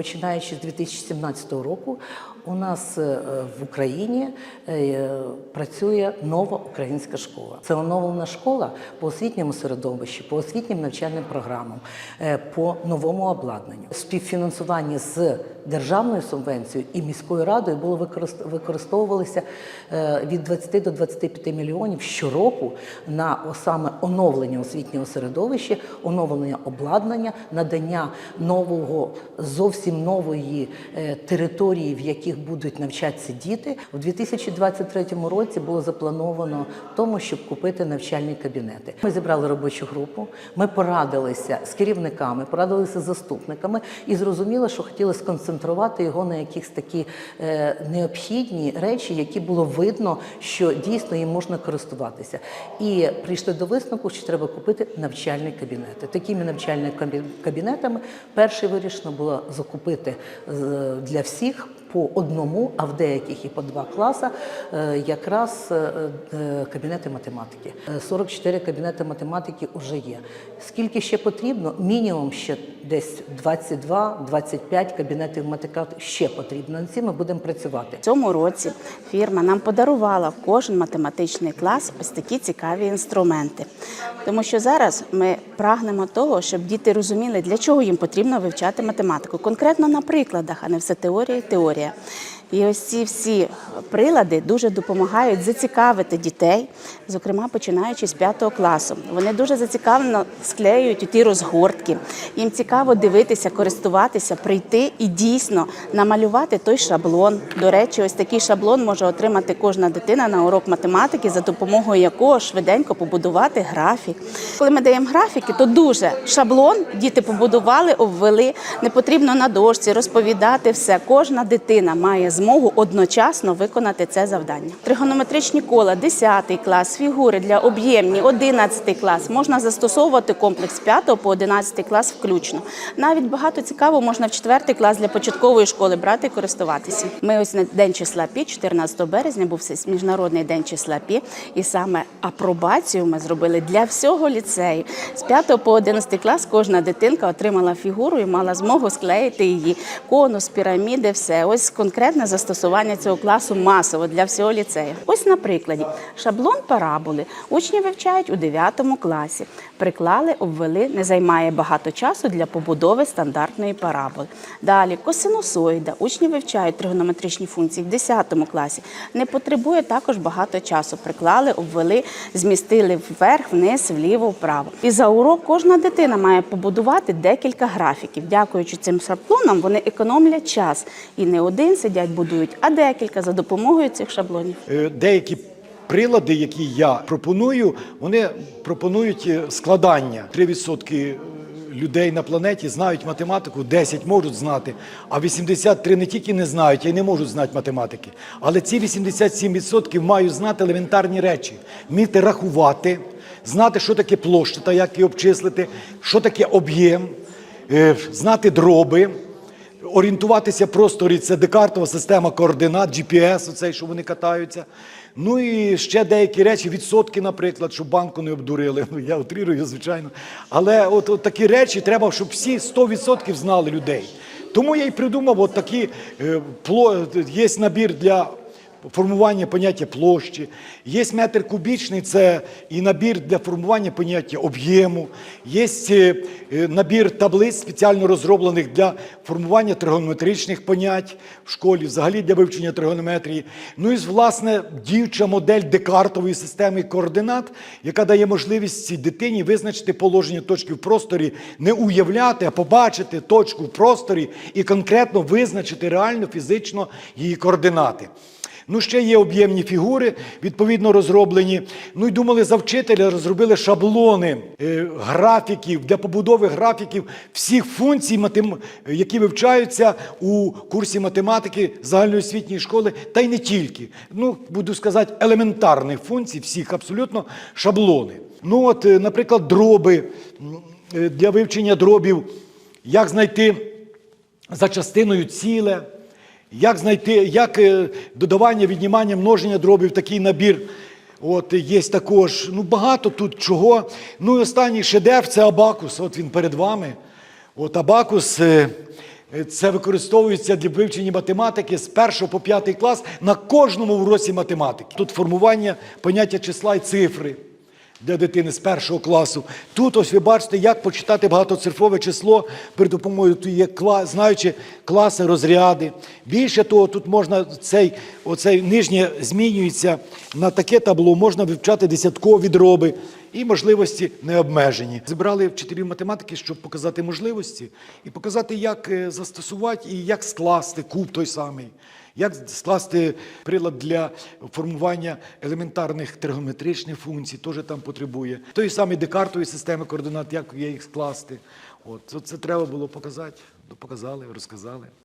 починаючи з 2017 року, у нас е, в Україні е, працює нова українська школа. Це оновлена школа по освітньому середовищі, по освітнім навчальним програмам, е, по новому обладнанню. Співфінансування з державною субвенцією і міською радою було використ- використовувалися від 20 до 25 мільйонів щороку на саме оновлення освітнього середовища, оновлення обладнання, надання нового зовсім нової е, території, в яких будуть навчатися діти. У 2023 році було заплановано в тому, щоб купити навчальні кабінети. Ми зібрали робочу групу, ми порадилися з керівниками, порадилися з заступниками і зрозуміли, що хотіли сконцентрувати його на якісь такі е, необхідні речі, які було видно, що дійсно їм можна користуватися. І прийшли до висновку, що треба купити навчальні кабінети. Такими навчальними кабінетами перше вирішено було закупити е, для всіх по одному, а в деяких і по два класи, е, якраз е, е, кабінети математики. Е, 44 кабінети математики вже є. Скільки ще потрібно? Мінімум ще десь 22-25 кабінетів математики ще потрібно. Над цим ми будемо працювати. В цьому році фірма нам подарувала в кожен математичний клас ось такі цікаві інструменти. Тому що зараз ми прагнемо того, щоб діти розуміли, для чого їм потрібно вивчати математику. Конкретно на прикладах, а не все теорія і теорія. yeah. І ось ці всі прилади дуже допомагають зацікавити дітей, зокрема починаючи з п'ятого класу. Вони дуже зацікавлено склеюють ті розгортки. Їм цікаво дивитися, користуватися, прийти і дійсно намалювати той шаблон. До речі, ось такий шаблон може отримати кожна дитина на урок математики, за допомогою якого швиденько побудувати графік. Коли ми даємо графіки, то дуже шаблон діти побудували, обвели. Не потрібно на дошці розповідати все. Кожна дитина має змогу одночасно виконати це завдання. Тригонометричні кола, 10 клас, фігури для об'ємні, 11 клас. Можна застосовувати комплекс 5 по 11 клас включно. Навіть багато цікаво можна в 4 клас для початкової школи брати і користуватися. Ми ось на день числа Пі, 14 березня, був міжнародний день числа Пі, і саме апробацію ми зробили для всього ліцею. З 5 по 11 клас кожна дитинка отримала фігуру і мала змогу склеїти її. Конус, піраміди, все. Ось конкретне застосування цього класу масово для всього ліцею. Ось на прикладі шаблон параболи учні вивчають у 9 класі. Приклали, обвели, не займає багато часу для побудови стандартної параболи. Далі косинусоїда. Учні вивчають тригонометричні функції в 10 класі. Не потребує також багато часу. Приклали, обвели, змістили вверх, вниз, вліво, вправо. І за урок кожна дитина має побудувати декілька графіків. Дякуючи цим шаблонам, вони економлять час і не один сидять, будують, а декілька за допомогою цих шаблонів. Е, Деякі прилади, які я пропоную, вони пропонують е, складання. 3% людей на планеті знають математику, 10 можуть знати, а 83 не тільки не знають, а й не можуть знати математики. Але ці 87% мають знати елементарні речі, вміти рахувати, знати, що таке площа та як її обчислити, що таке об'єм, е, знати дроби орієнтуватися просторі це декартова система координат, GPS, оцей, що вони катаються. Ну і ще деякі речі, відсотки, наприклад, щоб банку не обдурили. Ну, я утрірую, звичайно. Але от, от такі речі треба, щоб всі 100% знали людей. Тому я й придумав, от такі е, є набір для формування поняття площі, є метр кубічний, це і набір для формування поняття об'єму, є е, е, набір таблиць спеціально розроблених для формування тригонометричних понять в школі, взагалі для вивчення тригонометрії. Ну і власне діюча модель декартової системи координат, яка дає можливість цій дитині визначити положення точки в просторі, не уявляти, а побачити точку в просторі і конкретно визначити реально фізично її координати. Ну, ще є об'ємні фігури, відповідно розроблені. Ну і думали за вчителя, розробили шаблони е, графіків для побудови графіків всіх функцій, матем- які вивчаються у курсі математики загальноосвітньої школи, та й не тільки. Ну, буду сказати, елементарних функцій, всіх абсолютно шаблони. Ну, от, е, наприклад, дроби е, для вивчення дробів, як знайти за частиною ціле. Як знайти, як е, додавання, віднімання, множення дробів, такий набір. От є також. Ну, багато тут чого. Ну і останній шедевр це Абакус. От він перед вами. От Абакус. е, Це використовується для вивчення математики з 1 по 5 клас на кожному уроці математики. Тут формування поняття числа і цифри для дитини з першого класу. Тут ось ви бачите, як почитати багатоцифрове число при допомогою знаючи класи, розряди. Більше того, тут можна цей, оцей нижнє змінюється на таке табло, можна вивчати десяткові дроби і можливості не обмежені. Зібрали вчителів математики, щоб показати можливості і показати, як е, застосувати і як скласти куб той самий. Як скласти прилад для формування елементарних тригонометричних функцій, теж там потребує. Тої самої декартової системи координат, як їх скласти. От, це треба було показати, показали, розказали.